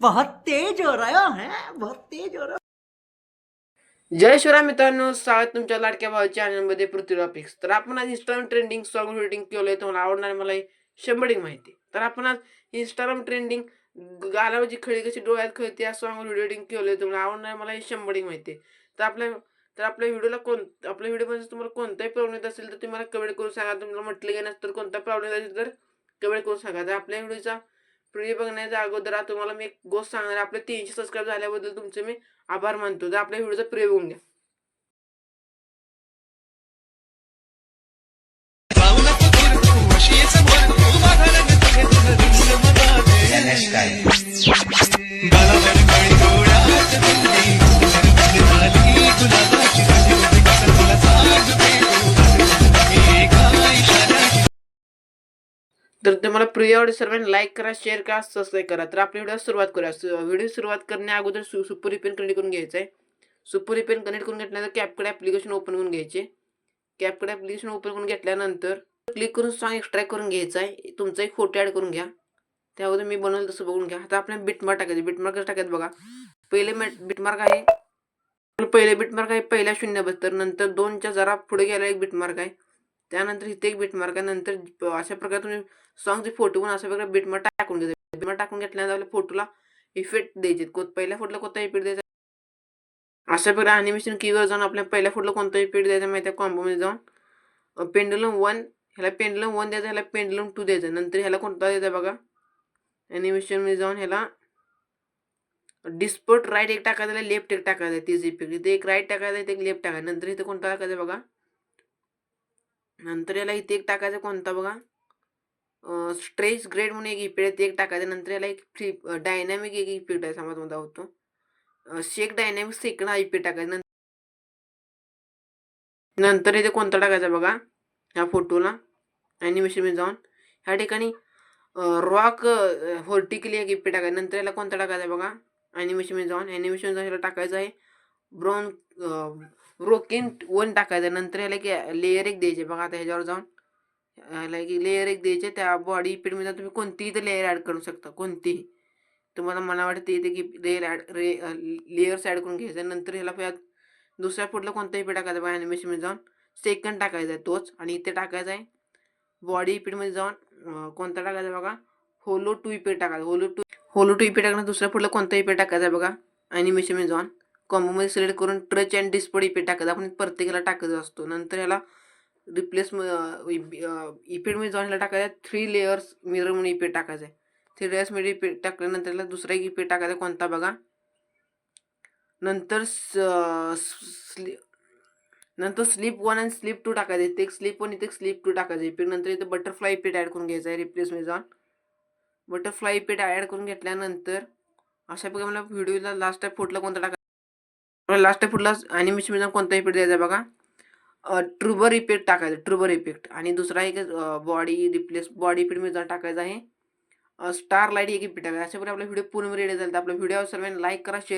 बहुत तेज हो रहा है बहुत तेज हो रहा जय शिवराय मित्रांनो स्वागत तुमच्या लाडक्या भावाच्या चॅनलमध्ये पृथ्वी पिक्स तर आपण आज इंस्टाग्राम ट्रेंडिंग सॉन्ग रेटिंग केलंय तुम्हाला आवडणार मला हे माहिती तर आपण आज इंस्टाग्राम ट्रेंडिंग गालावरची खळी कशी डोळ्यात खळते या सॉन्ग व्हिडिओ रेटिंग केलंय तुम्हाला आवडणार मला हे माहिती आहे. तर आपल्या तर आपल्या व्हिडिओला कोण आपल्या व्हिडिओमध्ये तुम्हाला कोणताही प्रॉब्लेम येत असेल तर तुम्हाला कमेंट करून सांगा. तुम्हाला म्हटलं गेलं तर कोणता प्रॉब्लेम येत असेल तर कमेंट करून सांगा. तर आपल्या व्हिडिओचा प्रिव्ह्यू बघण्याच्या अगोदर आता तुम्हाला मी एक गोष्ट सांगणार आपले तीनशे सबस्क्राईब झाल्याबद्दल तुमचे मी आभार मानतो. जर आपल्या व्हिडिओचा प्रिव्ह्यू बघून घ्या. तर तुम्हाला प्रिय आवडेल सर्वांनी लाईक करा शेअर करा सबस्क्राईब करा. तर आपल्या व्हिडिओ सुरुवात करूया. व्हिडिओ सुरुवात करण्या अगोदर सु सुपर रिपेन कनेक्ट करून घ्यायचं आहे सुपर रिपेन कनेक्ट करून घेतल्यानंतर कॅपकडे ॲप्लिकेशन ओपन करून घ्यायचे. कॅपकडे ॲप्लिकेशन ओपन करून घेतल्यानंतर क्लिक करून सॉंग एक्स्ट्रॅक्ट करून घ्यायचा आहे तुमचा एक फोटो ॲड करून घ्या. त्या अगोदर मी बनवलं तसं बघून घ्या. आता आपल्याला बिटमार्क टाकायचं. बिटमार्क टाकायचं बघा. पहिले बिटमार्क आहे. पहिले बिटमार्क आहे पहिल्या शून्य बस्तर नंतर दोनच्या जरा पुढे गेला एक बिटमार्क आहे. त्यानंतर इथे एक बीट आहे नंतर अशा प्रकारे तुम्ही सॉंगचे फोटो पण अशा प्रकारे बीटमार टाकून घ्यायचे बीटमार टाकून घेतल्यानंतर आपल्या फोटोला इफेक्ट द्यायचे. को पहिल्या फोटोला कोणता इफेक्ट द्यायचा? अशा प्रकारे अॅनिमेशन कीवर जाऊन आपल्या पहिल्या फोटोला कोणता इफेक्ट द्यायचा माहिती आहे कॉम्बोमध्ये जाऊन पेंडलम वन ह्याला पेंडलम वन द्यायचा ह्याला पेंडलम टू द्यायचा. नंतर ह्याला कोणता द्यायचा बघा? ॲनिमेशनमध्ये जाऊन ह्याला डिस्पोर्ट राईट एक टाकायचा लेफ्ट एक टाकायचा तीच इफेक्ट इथे एक राईट टाकायचा इथे एक लेफ्ट टाकायचा. नंतर इथे कोणता टाकायचा बघा? नंतर याला इथे एक टाकायचा कोणता बघा? स्ट्रेच ग्रेड म्हणून एक इफेक्ट आहे ते एक टाकायचं. नंतर याला एक फ्री डायनॅमिक एक इफेक्ट आहे समजमध्ये होतो. शेक डायनॅमिक सेकंड हा इफेक्ट टाकायचा. नंतर नंतर इथे कोणता टाकायचा बघा? ह्या फोटोला. ॲनिमेशनमध्ये जाऊन. ह्या ठिकाणी रॉक व्हर्टिकली एक इफेक्ट टाकायचा. नंतर याला कोणता टाकायचा बघा? ॲनिमेशनमध्ये जाऊन. ॲनिमेशन जाऊन याला टाकायचं आहे. ब्राऊन रोकिन वन टाकायचं नंतर ह्याला की लेअर एक द्यायचे बघा आता ह्याच्यावर जाऊन. ह्याला एक लेअर एक द्यायचे त्या बॉडी इफेक्टमध्ये तुम्ही कोणतीही इथे लेअर ॲड करू शकता कोणतीही. तुम्हाला मला वाटतं इथे की लेअर ॲड रे लेअर्स ॲड करून घ्यायचं नंतर ह्याला यात दुसऱ्या फुटला कोणता इफ़ेक्ट टाकायचा बघा ॲनिमेशनमध्ये जाऊन. सेकंड टाकायचा आहे तोच आणि इथे टाकायचा आहे. बॉडी इफेक्टमध्ये जाऊन अं, कोणता टाकायचा बघा? होलो टू इफ़ेक्ट टाकायचा hollow two hollow two effect टाकणं दुसऱ्या फुटला कोणता इफ़ेक्ट टाकायचा बघा ॲनिमेशनमध्ये जाऊन. कॉम्बोमध्ये सिलेक्ट करून ट्रच अँड डिस्पोड इफेक्ट टाकत आपण प्रत्येकाला टाकत असतो. नंतर याला रिप्लेस इफेक्टमध्ये जाऊन ह्याला टाकायचं थ्री लेअर्स मिरर म्हणून इफेक्ट टाकायचं आहे. थ्री लेअर्समध्ये इफेक्ट टाकल्यानंतर याला दुसरा एक इफेक्ट टाकायचा कोणता बघा? नंतर स्ली नंतर स्लीप वन आणि स्लीप टू टाकायचं इथे एक स्लीप वन इथे स्लीप टू टाकायचं इफेक्ट नंतर इथे बटरफ्लाय इफेक्ट ॲड करून घ्यायचा आहे रिप्लेसमध्ये जाऊन. बटरफ्लाय इफेक्ट ॲड करून घेतल्यानंतर अशा प्रकारे मला व्हिडिओला लास्ट टाईप फुटला कोणता टाकायचा लास्ट पुढला फुटला ॲनिमेशन कोणता इफेक्ट द्यायचा बघा. ट्रुबर इफेक्ट टाकायचं ट्रुबर इफेक्ट आणि दुसरा एक बॉडी रिप्लेस बॉडी इफेक्टमध्ये मिळून टाकायचा आहे. स्टार लाइट एक इफेक्ट टाकायचा अशा प्रकारे आपला व्हिडिओ पूर्ण रेडी झाला तर आपला व्हिडिओ सर्वांनी लाईक करा शेअर